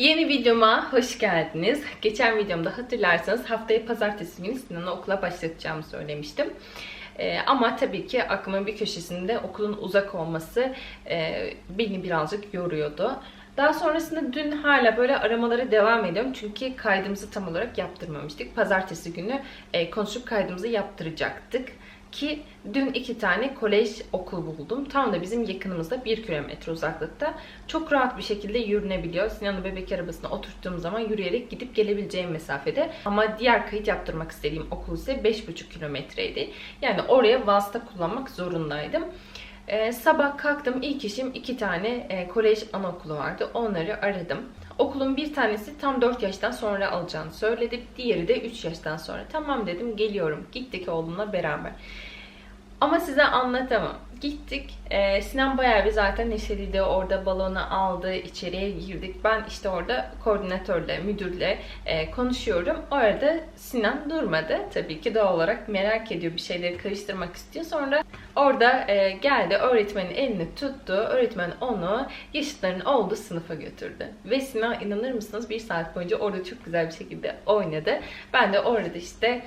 Yeni videoma hoş geldiniz. Geçen videomda hatırlarsanız haftaya pazartesi günü Sinan'ı okula başlatacağımı söylemiştim. Ee, ama tabii ki aklımın bir köşesinde okulun uzak olması e, beni birazcık yoruyordu. Daha sonrasında dün hala böyle aramalara devam ediyorum. Çünkü kaydımızı tam olarak yaptırmamıştık. Pazartesi günü e, konuşup kaydımızı yaptıracaktık. Ki dün iki tane kolej okul buldum. Tam da bizim yakınımızda bir kilometre uzaklıkta. Çok rahat bir şekilde yürünebiliyor. Sinan'ı bebek arabasına oturttuğum zaman yürüyerek gidip gelebileceğim mesafede. Ama diğer kayıt yaptırmak istediğim okul ise 5,5 kilometreydi. Yani oraya vasıta kullanmak zorundaydım. Ee, sabah kalktım ilk işim iki tane e, kolej anaokulu vardı. Onları aradım. Okulun bir tanesi tam 4 yaştan sonra alacağını söyledi. Diğeri de 3 yaştan sonra. Tamam dedim geliyorum. Gittik oğlumla beraber. Ama size anlatamam. Gittik. Ee, Sinan bayağı bir zaten neşeliydi. Orada balonu aldı. içeriye girdik. Ben işte orada koordinatörle, müdürle e, konuşuyorum. Orada Sinan durmadı. Tabii ki doğal olarak merak ediyor. Bir şeyleri karıştırmak istiyor. Sonra orada e, geldi. Öğretmenin elini tuttu. Öğretmen onu yaşıtlarının olduğu sınıfa götürdü. Ve Sinan inanır mısınız bir saat boyunca orada çok güzel bir şekilde oynadı. Ben de orada işte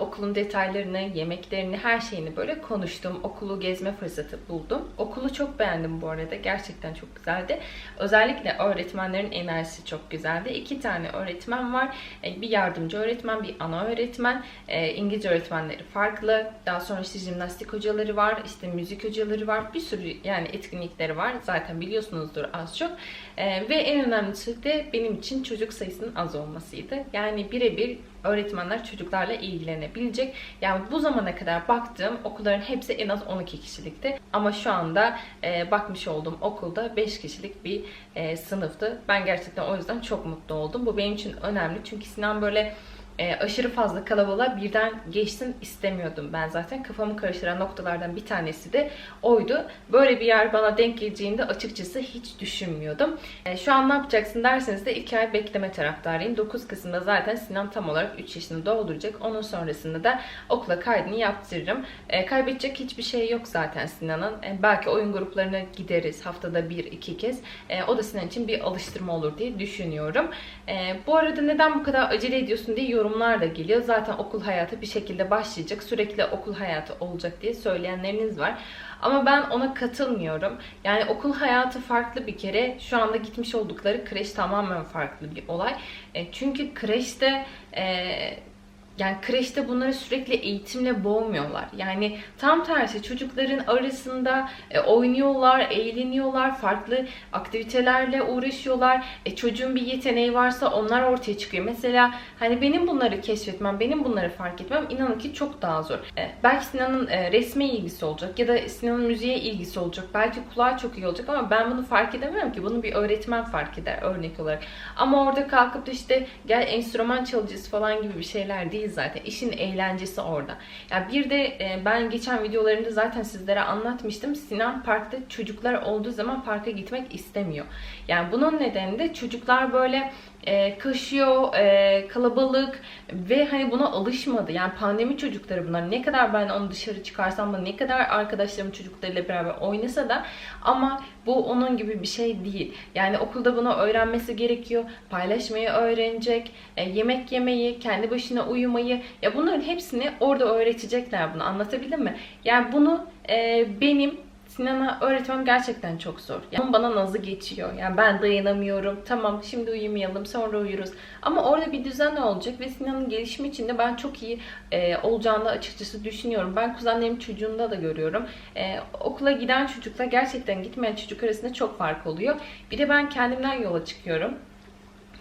okulun detaylarını, yemeklerini, her şeyini böyle konuştum. Okulu gezme fırsatı buldum. Okulu çok beğendim bu arada. Gerçekten çok güzeldi. Özellikle öğretmenlerin enerjisi çok güzeldi. İki tane öğretmen var. E, Bir yardımcı öğretmen, bir ana öğretmen. E, İngilizce öğretmenleri farklı. Daha sonra işte jimnastik hocaları var, işte müzik hocaları var. Bir sürü yani etkinlikleri var. Zaten biliyorsunuzdur az çok. E, Ve en önemlisi de benim için çocuk sayısının az olmasıydı. Yani birebir öğretmenler çocuklarla ilgilenebilecek. Yani bu zamana kadar baktığım okulların hepsi en az 12 kişilikti. Ama şu anda e, bakmış olduğum okulda 5 kişilik bir e, sınıftı. Ben gerçekten o yüzden çok mutlu oldum. Bu benim için önemli. Çünkü Sinan böyle e, aşırı fazla kalabalığa birden geçsin istemiyordum ben zaten. Kafamı karıştıran noktalardan bir tanesi de oydu. Böyle bir yer bana denk geleceğinde açıkçası hiç düşünmüyordum. E, şu an ne yapacaksın derseniz de 2 ay bekleme taraftarıyım. 9 Kasım'da zaten Sinan tam olarak 3 yaşını dolduracak. Onun sonrasında da okula kaydını yaptırırım. E, kaybedecek hiçbir şey yok zaten Sinan'ın. E, belki oyun gruplarına gideriz haftada bir iki kez. E, o da Sinan için bir alıştırma olur diye düşünüyorum. E, bu arada neden bu kadar acele ediyorsun diye yorumlar da geliyor. Zaten okul hayatı bir şekilde başlayacak. Sürekli okul hayatı olacak diye söyleyenleriniz var. Ama ben ona katılmıyorum. Yani okul hayatı farklı bir kere. Şu anda gitmiş oldukları kreş tamamen farklı bir olay. E, çünkü kreşte e, yani kreşte bunları sürekli eğitimle boğmuyorlar. Yani tam tersi çocukların arasında e, oynuyorlar, eğleniyorlar, farklı aktivitelerle uğraşıyorlar. E, çocuğun bir yeteneği varsa onlar ortaya çıkıyor. Mesela hani benim bunları keşfetmem, benim bunları fark etmem inanın ki çok daha zor. E, belki Sinan'ın e, resme ilgisi olacak ya da Sinan'ın müziğe ilgisi olacak. Belki kulağı çok iyi olacak ama ben bunu fark edemem ki. Bunu bir öğretmen fark eder örnek olarak. Ama orada kalkıp da işte gel enstrüman çalıcısı falan gibi bir şeyler değil zaten. İşin eğlencesi orada. Ya bir de e, ben geçen videolarımda zaten sizlere anlatmıştım. Sinan parkta çocuklar olduğu zaman parka gitmek istemiyor. Yani bunun nedeni de çocuklar böyle e, kaşıyor, e, kalabalık ve hani buna alışmadı. Yani pandemi çocukları bunlar. Ne kadar ben onu dışarı çıkarsam da ne kadar arkadaşlarım çocuklarıyla beraber oynasa da ama bu onun gibi bir şey değil. Yani okulda bunu öğrenmesi gerekiyor. Paylaşmayı öğrenecek, e, yemek yemeyi, kendi başına uyumayı. Ya bunların hepsini orada öğretecekler bunu. Anlatabildim mi? Yani bunu e, benim Sinan'a öğretmem gerçekten çok zor. Yani bana nazı geçiyor. Yani ben dayanamıyorum. Tamam şimdi uyumayalım sonra uyuruz. Ama orada bir düzen olacak ve Sinan'ın gelişimi için de ben çok iyi e, olacağını açıkçası düşünüyorum. Ben kuzenlerim çocuğunda da görüyorum. E, okula giden çocukla gerçekten gitmeyen çocuk arasında çok fark oluyor. Bir de ben kendimden yola çıkıyorum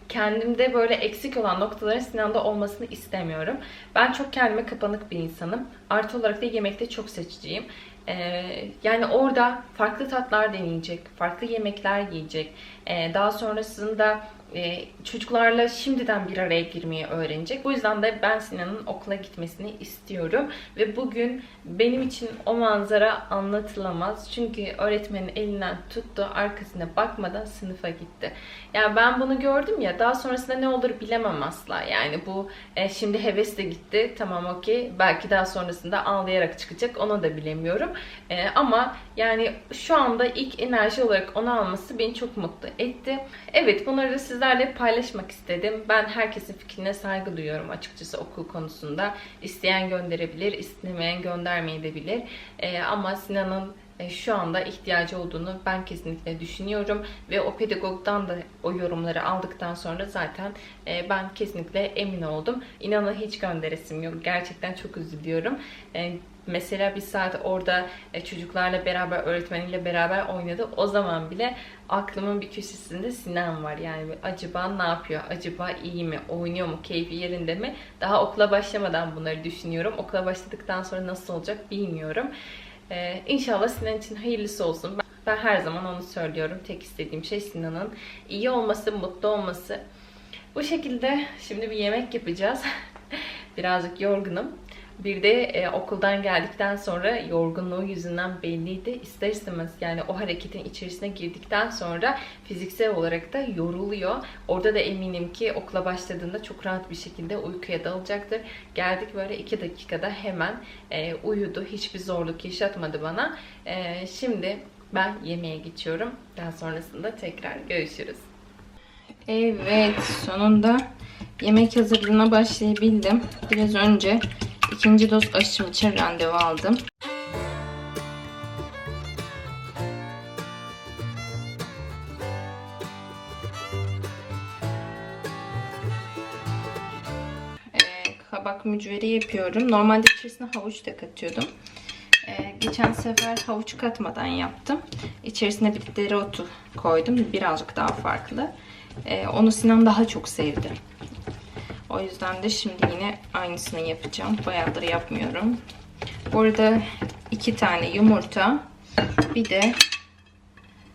kendimde böyle eksik olan noktaların Sinan'da olmasını istemiyorum. Ben çok kendime kapanık bir insanım. Artı olarak da yemekte çok seçiciyim. Ee, yani orada farklı tatlar deneyecek, farklı yemekler yiyecek. Ee, daha sonrasında e, çocuklarla şimdiden bir araya girmeyi öğrenecek. Bu yüzden de ben Sinan'ın okula gitmesini istiyorum. Ve bugün benim için o manzara anlatılamaz. Çünkü öğretmenin elinden tuttu, arkasına bakmadan sınıfa gitti. Yani ben bunu gördüm ya, daha sonrasında ne olur bilemem asla. Yani bu e, şimdi heves de gitti, tamam okey. Belki daha sonrasında ağlayarak çıkacak, onu da bilemiyorum. E, ama yani şu anda ilk enerji olarak onu alması beni çok mutlu etti. Evet bunları da size sizlerle paylaşmak istedim. Ben herkesin fikrine saygı duyuyorum açıkçası okul konusunda. İsteyen gönderebilir, istemeyen göndermeyebilir. Ee, ama Sinan'ın e, şu anda ihtiyacı olduğunu ben kesinlikle düşünüyorum ve o pedagogdan da o yorumları aldıktan sonra zaten e, ben kesinlikle emin oldum. İnanın hiç gönderesim yok. Gerçekten çok üzülüyorum. Mesela bir saat orada e, çocuklarla beraber, öğretmeniyle beraber oynadı. O zaman bile aklımın bir köşesinde Sinan var. Yani acaba ne yapıyor? Acaba iyi mi? Oynuyor mu? Keyfi yerinde mi? Daha okula başlamadan bunları düşünüyorum. Okula başladıktan sonra nasıl olacak bilmiyorum. Ee, inşallah Sinan için hayırlısı olsun. Ben her zaman onu söylüyorum. Tek istediğim şey Sinan'ın iyi olması, mutlu olması. Bu şekilde şimdi bir yemek yapacağız. Birazcık yorgunum. Bir de e, okuldan geldikten sonra yorgunluğu yüzünden belliydi. İster istemez yani o hareketin içerisine girdikten sonra fiziksel olarak da yoruluyor. Orada da eminim ki okula başladığında çok rahat bir şekilde uykuya dalacaktır. Geldik böyle iki dakikada hemen e, uyudu. Hiçbir zorluk yaşatmadı bana. E, şimdi ben yemeğe geçiyorum. Daha sonrasında tekrar görüşürüz. Evet sonunda yemek hazırlığına başlayabildim. Biraz önce ikinci doz aşım için randevu aldım. Ee, kabak mücveri yapıyorum. Normalde içerisine havuç da katıyordum. Ee, geçen sefer havuç katmadan yaptım. İçerisine bir dereotu koydum. Birazcık daha farklı. Ee, onu Sinan daha çok sevdi. O yüzden de şimdi yine aynısını yapacağım. Bayağıdır yapmıyorum. Bu arada iki tane yumurta. Bir de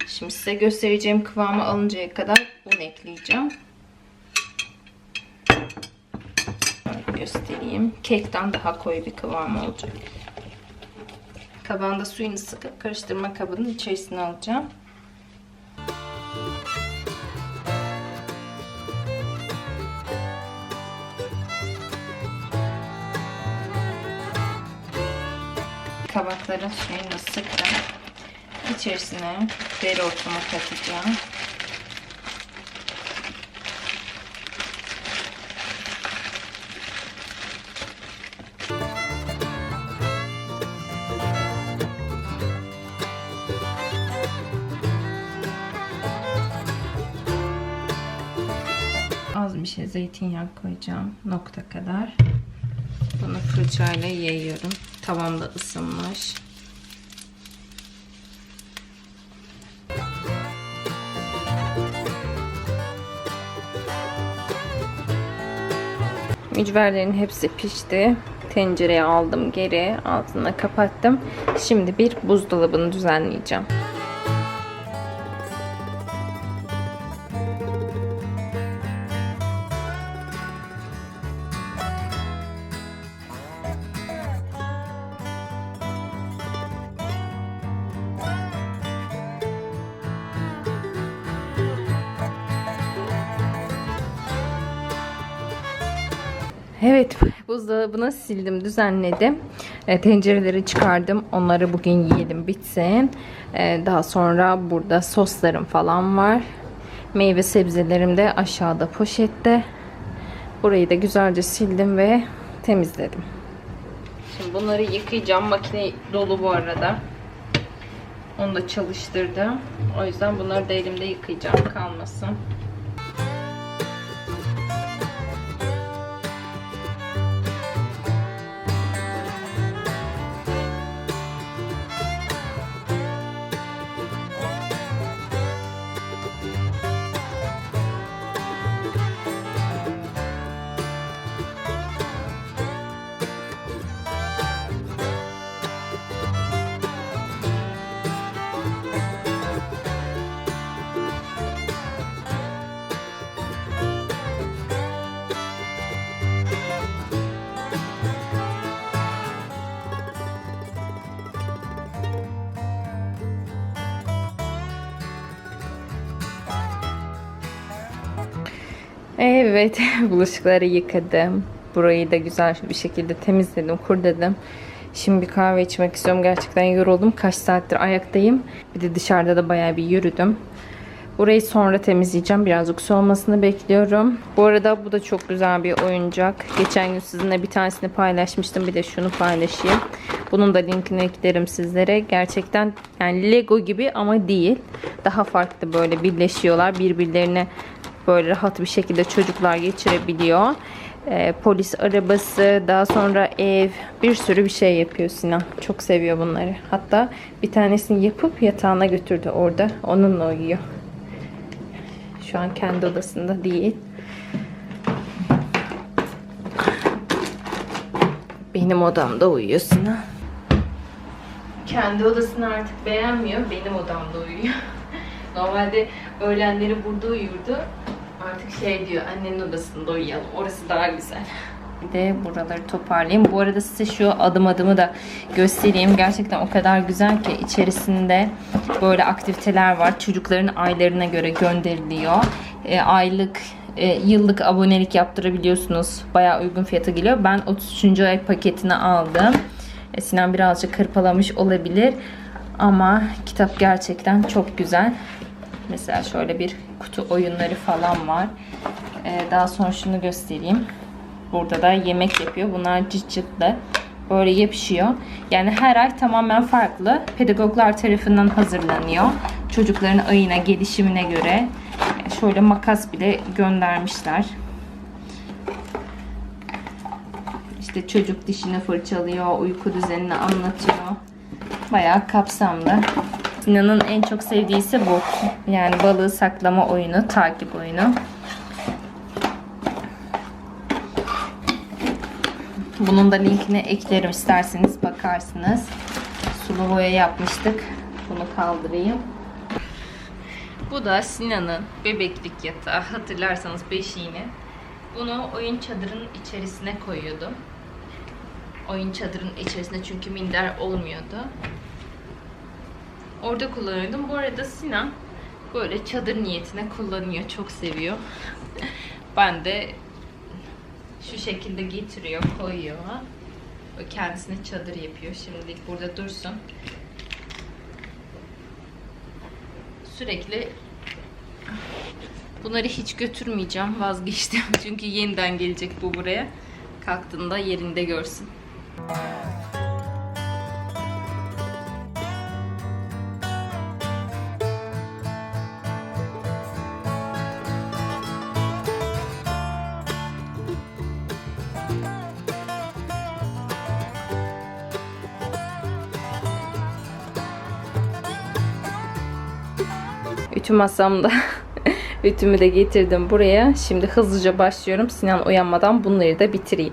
şimdi size göstereceğim kıvamı alıncaya kadar un ekleyeceğim. Göstereyim. Kekten daha koyu bir kıvam olacak. Kabağında suyunu sıkıp karıştırma kabının içerisine alacağım. Kabakların suyunu sıktım. İçerisine dereotumu katacağım. Az bir şey zeytinyağı koyacağım nokta kadar. Bunu fırçayla yayıyorum. Tavam da ısınmış. Mücverlerin hepsi pişti. Tencereye aldım geri. Altına kapattım. Şimdi bir buzdolabını düzenleyeceğim. Evet, buzdolabını sildim, düzenledim. E, tencereleri çıkardım. Onları bugün yiyelim, bitsin. E, daha sonra burada soslarım falan var. Meyve sebzelerim de aşağıda poşette. Burayı da güzelce sildim ve temizledim. Şimdi bunları yıkayacağım. Makine dolu bu arada. Onu da çalıştırdım. O yüzden bunları da elimde yıkayacağım kalmasın. Evet, bulaşıkları yıkadım. Burayı da güzel bir şekilde temizledim, kurdedim. Şimdi bir kahve içmek istiyorum. Gerçekten yoruldum. Kaç saattir ayaktayım. Bir de dışarıda da bayağı bir yürüdüm. Burayı sonra temizleyeceğim. Birazcık soğumasını bekliyorum. Bu arada bu da çok güzel bir oyuncak. Geçen gün sizinle bir tanesini paylaşmıştım. Bir de şunu paylaşayım. Bunun da linkini eklerim sizlere. Gerçekten yani Lego gibi ama değil. Daha farklı böyle birleşiyorlar. Birbirlerine böyle rahat bir şekilde çocuklar geçirebiliyor. Ee, polis arabası, daha sonra ev, bir sürü bir şey yapıyor Sinan. Çok seviyor bunları. Hatta bir tanesini yapıp yatağına götürdü orada. Onunla uyuyor. Şu an kendi odasında değil. Benim odamda uyuyor Sinan. Kendi odasını artık beğenmiyor. Benim odamda uyuyor. Normalde öğlenleri burada uyurdu. Artık şey diyor annenin odasında uyuyalım. Orası daha güzel. De buraları toparlayayım. Bu arada size şu adım adımı da göstereyim. Gerçekten o kadar güzel ki içerisinde böyle aktiviteler var. Çocukların aylarına göre gönderiliyor. E, aylık e, yıllık abonelik yaptırabiliyorsunuz. Bayağı uygun fiyata geliyor. Ben 33. ay paketini aldım. E, Sinan birazcık kırpalamış olabilir. Ama kitap gerçekten çok güzel. Mesela şöyle bir kutu oyunları falan var. Ee, daha sonra şunu göstereyim. Burada da yemek yapıyor. Bunlar cıt cıtlı. Böyle yapışıyor. Yani her ay tamamen farklı. Pedagoglar tarafından hazırlanıyor. Çocukların ayına, gelişimine göre. Şöyle makas bile göndermişler. İşte çocuk dişini fırçalıyor, uyku düzenini anlatıyor. Bayağı kapsamlı. Sinan'ın en çok sevdiği ise bu. Yani balığı saklama oyunu, takip oyunu. Bunun da linkini eklerim isterseniz bakarsınız. Sulu boya yapmıştık. Bunu kaldırayım. Bu da Sinan'ın bebeklik yatağı. Hatırlarsanız beşiğini. Bunu oyun çadırının içerisine koyuyordum. Oyun çadırının içerisinde çünkü minder olmuyordu. Orada kullanıyordum. Bu arada Sinan böyle çadır niyetine kullanıyor. Çok seviyor. Ben de şu şekilde getiriyor, koyuyor. Böyle kendisine çadır yapıyor. Şimdilik burada dursun. Sürekli bunları hiç götürmeyeceğim. Vazgeçtim. Çünkü yeniden gelecek bu buraya. Kalktığında yerinde görsün. Ütü masamda ütümü de getirdim buraya. Şimdi hızlıca başlıyorum. Sinan uyanmadan bunları da bitireyim.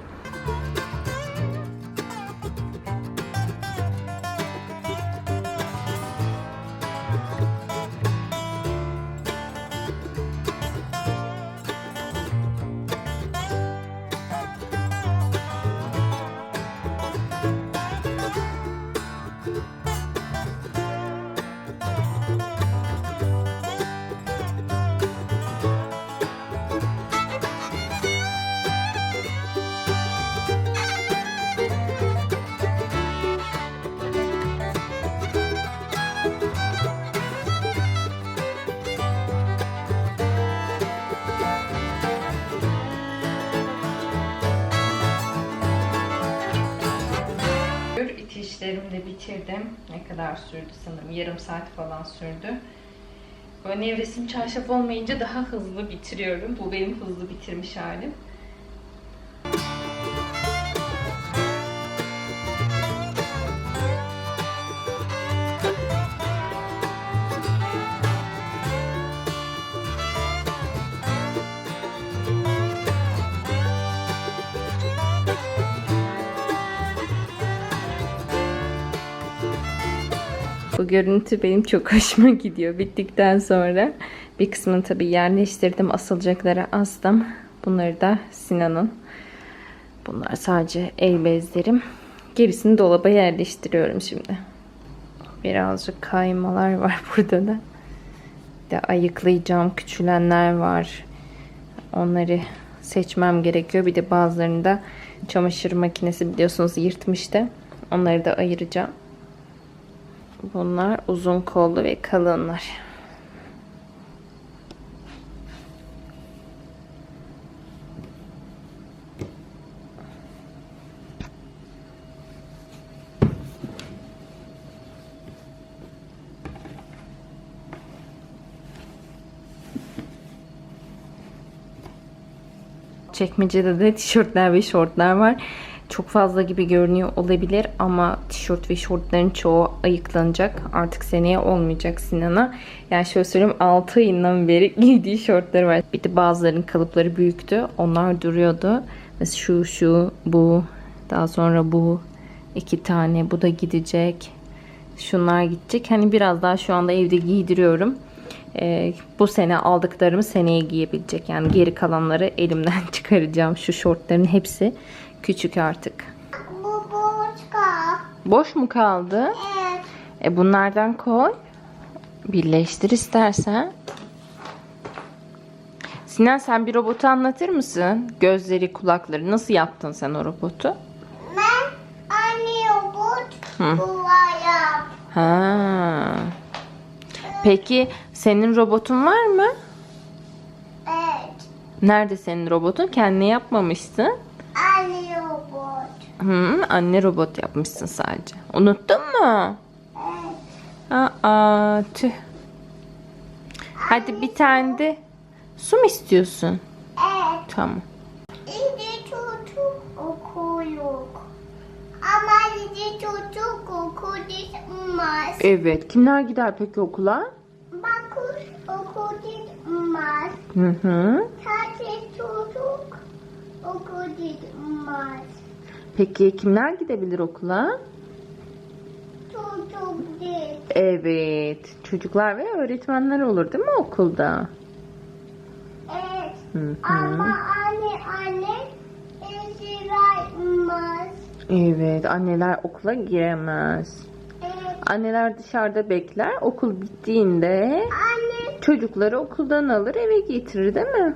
Bitirdim. Ne kadar sürdü sanırım? Yarım saat falan sürdü. Böyle nevresim çarşaf olmayınca daha hızlı bitiriyorum. Bu benim hızlı bitirmiş halim. Görüntü benim çok hoşuma gidiyor. Bittikten sonra bir kısmını tabii yerleştirdim. Asılacaklara astım. Bunları da Sinan'ın. Bunlar sadece el bezlerim. Gerisini dolaba yerleştiriyorum şimdi. Birazcık kaymalar var burada da. Bir de ayıklayacağım küçülenler var. Onları seçmem gerekiyor. Bir de bazılarını da çamaşır makinesi biliyorsunuz yırtmıştı. Onları da ayıracağım. Bunlar uzun kollu ve kalınlar. Çekmecede de tişörtler ve şortlar var. Çok fazla gibi görünüyor olabilir ama tişört ve şortların çoğu ayıklanacak. Artık seneye olmayacak Sinan'a. Yani şöyle söyleyeyim 6 ayından beri giydiği şortları var. Bir de bazılarının kalıpları büyüktü. Onlar duruyordu. Mesela şu şu bu daha sonra bu iki tane bu da gidecek. Şunlar gidecek. Hani biraz daha şu anda evde giydiriyorum. Ee, bu sene aldıklarımı seneye giyebilecek. Yani geri kalanları elimden çıkaracağım. Şu şortların hepsi küçük artık. Bu boşka. Boş mu kaldı? Evet. E bunlardan koy. Birleştir istersen. Sinan sen bir robotu anlatır mısın? Gözleri, kulakları. Nasıl yaptın sen o robotu? Ben anne robot Hı. bulayım. Ha. Peki senin robotun var mı? Evet. Nerede senin robotun? Kendine yapmamışsın. Hı, anne robot yapmışsın sadece. Unuttun mu? Aa, tüh. Hadi bir tane de su mu istiyorsun? Evet. Tamam. Şimdi çocuk okul yok. Ama şimdi çocuk okul gitmez. Evet. Kimler gider peki okula? Bakın okul gitmez. Hı hı. Sadece çocuk okul gitmez. Peki kimler gidebilir okula? Çocuk değil. Evet. Çocuklar ve öğretmenler olur değil mi okulda? Evet. Hı hı. Ama anne anne izin vermez. Evet. Anneler okula giremez. Evet. Anneler dışarıda bekler. Okul bittiğinde Anne çocukları okuldan alır eve getirir değil mi?